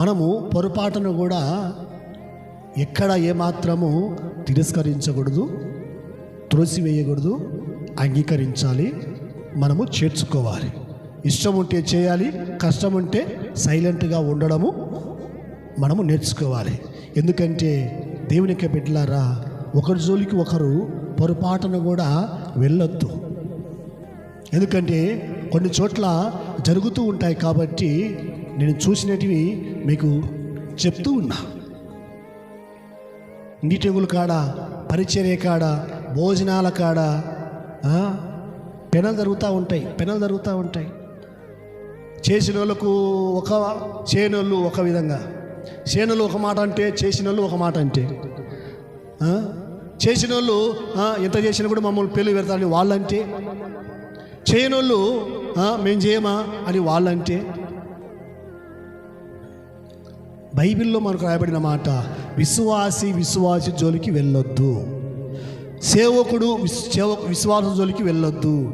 మనము పొరపాటును కూడా ఎక్కడ ఏమాత్రము తిరస్కరించకూడదు త్రోసివేయకూడదు అంగీకరించాలి మనము చేర్చుకోవాలి. ఇష్టం ఉంటే చేయాలి కష్టం ఉంటే సైలెంట్గా ఉండడము మనము నేర్చుకోవాలి. ఎందుకంటే దేవునికి బిడ్డలారా ఒకరి జోలికి ఒకరు పొరపాటును కూడా వెళ్ళొద్దు. ఎందుకంటే కొన్ని చోట్ల జరుగుతూ ఉంటాయి కాబట్టి నేను చూసినటివి మీకు చెప్తూ ఉన్నా. నీటెగుల కాడ పరిచర్య కాడ భోజనాల కాడ పెనలు జరుగుతూ ఉంటాయి పెనలు జరుగుతూ ఉంటాయి. చేసిన వాళ్ళకు ఒక చేయనోళ్ళు ఒక విధంగా. చేనులు ఒక మాట అంటే చేసిన వాళ్ళు ఒక మాట అంటే. చేసిన వాళ్ళు ఎంత చేసినా కూడా మమ్మల్ని పెళ్ళి పెడతారని వాళ్ళంటే. చేయనోళ్ళు వాళ్ళు మేము చేయమా అని వాళ్ళంటే. బైబిల్లో మనకు రాయబడిన మాట విశ్వాసి విశ్వాసి జోలికి వెళ్ళొద్దు. సేవకుడు విస్- సేవ విశ్వాసం జోలికి వెళ్ళొద్దు.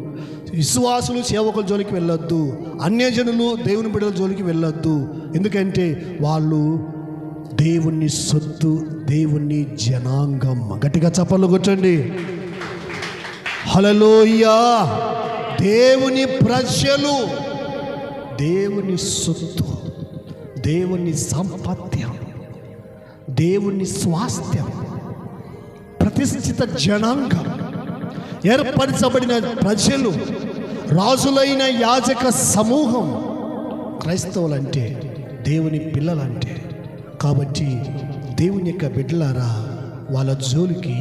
విశ్వాసులు సేవకుల జోలికి వెళ్ళొద్దు. అన్యజనులు దేవుని బిడ్డల జోలికి వెళ్ళొద్దు. ఎందుకంటే వాళ్ళు దేవుని సొత్తు దేవుణ్ణి జనాంగం. గట్టిగా చప్పలు కొట్టండి. హలలోయ్యా దేవుని ప్రజలు దేవుని సొత్తు. దేవుని సంపత్యం దేవుని స్వాస్థ్యం ప్రతిష్ఠిత జనాంగం ఏర్పరచబడిన ప్రజలు రాజులైన యాజక సమూహం క్రైస్తవులంటే దేవుని పిల్లలంటే. కాబట్టి దేవుని యొక్క బిడ్డలారా వాళ్ళ జోలికి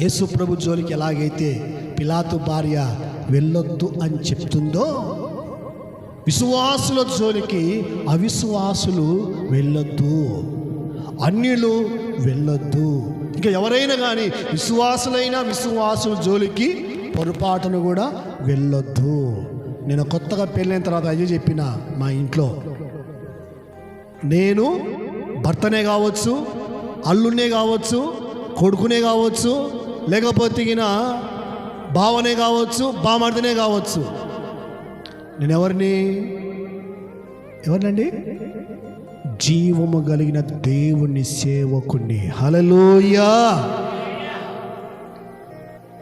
యేసు ప్రభు జోలికి ఎలాగైతే పిలాతు భార్య వెళ్ళొద్దు అని చెప్తుందో విశ్వాసుల జోలికి అవిశ్వాసులు వెళ్ళొద్దు. అన్యులు వెళ్ళొద్దు. ఇంకా ఎవరైనా కానీ విశ్వాసులైన విశ్వాసుల జోలికి పొరపాటును కూడా వెళ్ళొద్దు. నేను కొత్తగా పెళ్ళైన తర్వాత అదే చెప్పిన మా ఇంట్లో. నేను భర్తనే కావచ్చు అల్లునే కావచ్చు కొడుకునే కావచ్చు లేకపోతే బావనే కావచ్చు బామర్దనే కావచ్చు. నేను ఎవరిని ఎవరినండి? జీవము కలిగిన దేవుని సేవకుణ్ణి. హలలోయా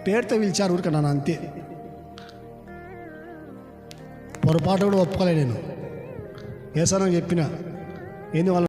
పేరుతో పిలిచారు ఊరికన్నాను అంతే. పొరపాటు కూడా ఒప్పుకోలే నేను. ఏసానని చెప్పిన. ఏంది వాళ్ళ